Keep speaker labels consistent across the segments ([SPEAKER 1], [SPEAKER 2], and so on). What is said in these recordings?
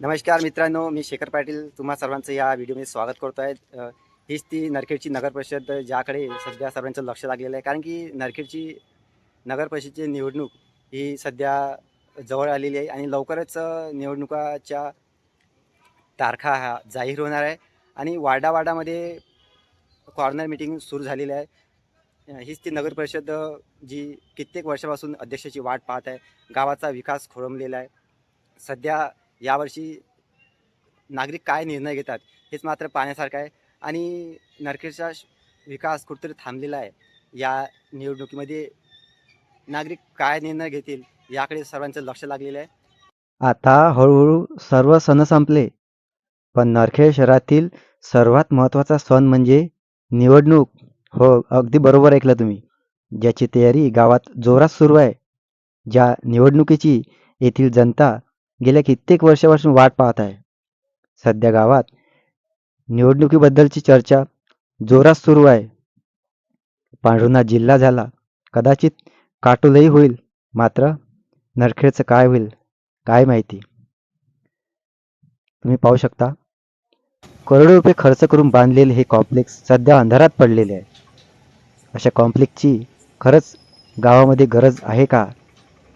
[SPEAKER 1] नमस्कार मित्रांनो मी शेखर पाटील. तुम्हा सर्वांचं या व्हिडिओमध्ये स्वागत करतो आहे हीच ती नरखेडची नगर परिषद ज्याकडे सध्या सर्वांचं लक्ष लागलेलं आहे. कारण की नरखेडची नगर परिषदची निवडणूक ही सध्या जवळ आलेली आहे आणि लवकरच निवडणुकाच्या तारखा ह्या जाहीर होणार आहे. आणि वाडावाडामध्ये कॉर्नर मिटिंग सुरू झालेली आहे. हीच ती नगर परिषद जी कित्येक वर्षापासून अध्यक्षाची वाट पाहत आहे. गावाचा विकास खोळंबलेला आहे. सध्या यावर्षी नागरिक काय निर्णय घेतात हेच मात्र पाहण्यासारखं आहे. आणि नरखेडचा विकास कुठेतरी थांबलेला आहे. या निवडणुकीमध्ये नागरिक काय निर्णय घेतील याकडे सर्वांचं लक्ष लागलेलं आहे.
[SPEAKER 2] आता हळूहळू सर्व सण संपले. पण नरखेड शहरातील सर्वात महत्त्वाचा सण म्हणजे निवडणूक. हो अगदी बरोबर ऐकलं तुम्ही. ज्याची तयारी गावात जोरात सुरू आहे. ज्या निवडणुकीची येथील जनता गेल्या कित्येक वर्षापासून वाट पाहत आहे. सध्या गावात निवडणुकीबद्दलची चर्चा जोरात सुरू आहे. पांढरुणा जिल्हा झाला कदाचित काटोलही होईल मात्र नरखेडचं काय होईल काय माहिती. तुम्ही पाहू शकता. करोडो रुपये खर्च करून बांधलेले हे कॉम्प्लेक्स सध्या अंधारात पडलेले आहे. अशा कॉम्प्लेक्सची खरंच गावामध्ये गरज आहे का?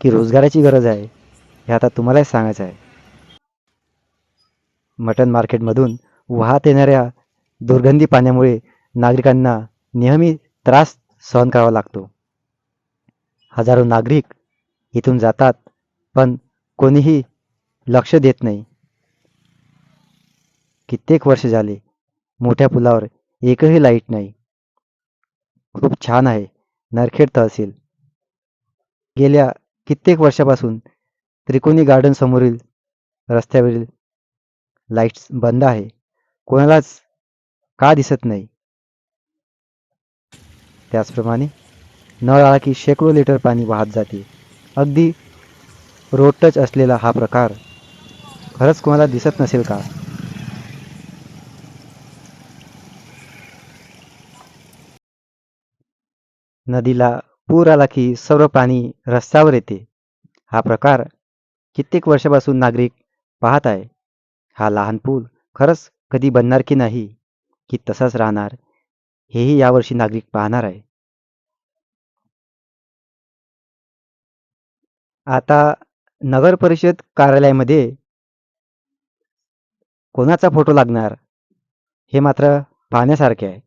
[SPEAKER 2] की रोजगाराची गरज आहे? हे आता तुम्हालाही सांगायचं आहे. मटन मार्केटमधून वाहत येणाऱ्या दुर्गंधी पाण्यामुळे नागरिकांना नेहमी त्रास सहन करावा लागतो. हजारो नागरिक इथून जातात पण कोणीही लक्ष देत नाही. कित्येक वर्ष झाले मोठ्या पुलावर एकही लाइट नाही. खूप छान आहे नरखेड तहसील. गेल्या कित्येक वर्षापासून त्रिकोणी गार्डन समोरील रस्त्यावरील लाईट्स बंद आहे. कोणालाच का दिसत नाही? त्याचप्रमाणे नळ आला की शेकडो लिटर पाणी वाहत जाते. अगदी रोड टच असलेला हा प्रकार खरंच कोणाला दिसत नसेल का? नदीला पूर आला की सर्व पाणी रस्त्यावर येते. हा प्रकार कित्येक वर्षापासून नागरिक पाहत आहे. हा लहान पूल खरंच कधी बनणार की नाही की तसाच राहणार हेही यावर्षी नागरिक पाहणार आहे. आता नगर परिषद कार्यालयामध्ये कोणाचा फोटो लागणार हे मात्र पाहण्यासारखे आहे.